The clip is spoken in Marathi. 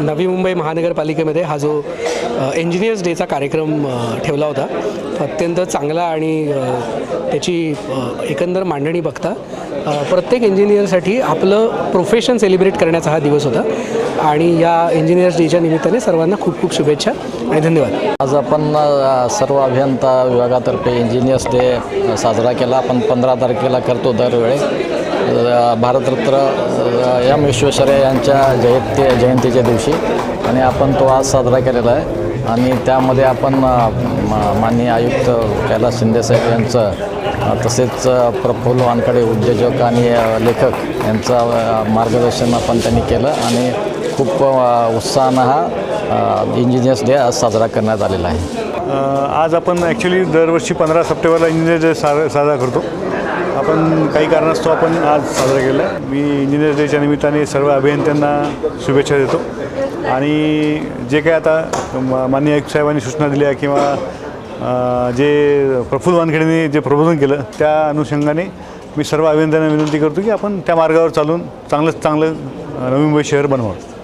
नवी मुंबई महानगरपालिकेमध्ये हा जो इंजिनियर्स डेचा कार्यक्रम ठेवला होता. अत्यंत चांगला आणि त्याची एकंदर मांडणी बघता प्रत्येक इंजिनियरसाठी आपलं प्रोफेशन सेलिब्रेट करण्याचा हा दिवस होता. आणि या इंजिनियर्स डेच्या निमित्ताने सर्वांना खूप खूप शुभेच्छा आणि धन्यवाद. आज आपण सर्व अभियंता विभागातर्फे इंजिनियर्स डे साजरा केला. आपण पंधरा तारखेला करतो दरवेळी. भारतरत्न एम विश्वेश्वरय्या यांच्या जयंती जयंतीच्या दिवशी. आणि आपण तो आज साजरा केलेला आहे. आणि त्यामध्ये आपण माननीय आयुक्त कैलास शिंदेसाहेब यांचं तसेच प्रफुल्ल वानकडे उद्योजक आणि लेखक यांचं मार्गदर्शन आपण त्यांनी केलं. आणि खूप उत्साहानं हा इंजिनियर्स डे आज साजरा करण्यात आलेला आहे. आज आपण ॲक्च्युली दरवर्षी पंधरा सप्टेंबरला इंजिनियर डे सा साजरा करतो. आपण काही कारणास्तव आपण आज साजरा केला आहे. मी इंजिनियर डेच्या निमित्ताने सर्व अभियंत्यांना शुभेच्छा देतो. आणि जे काय आता म- माननीय आयुक्त साहेबांनी सूचना दिल्या किंवा जे प्रफुल्ल वानखेडेंनी जे प्रबोधन केलं त्या अनुषंगाने मी सर्व अभियंत्यांना विनंती करतो की आपण त्या मार्गावर चालून चांगलंच चांगलं नवी मुंबई शहर बनवावं.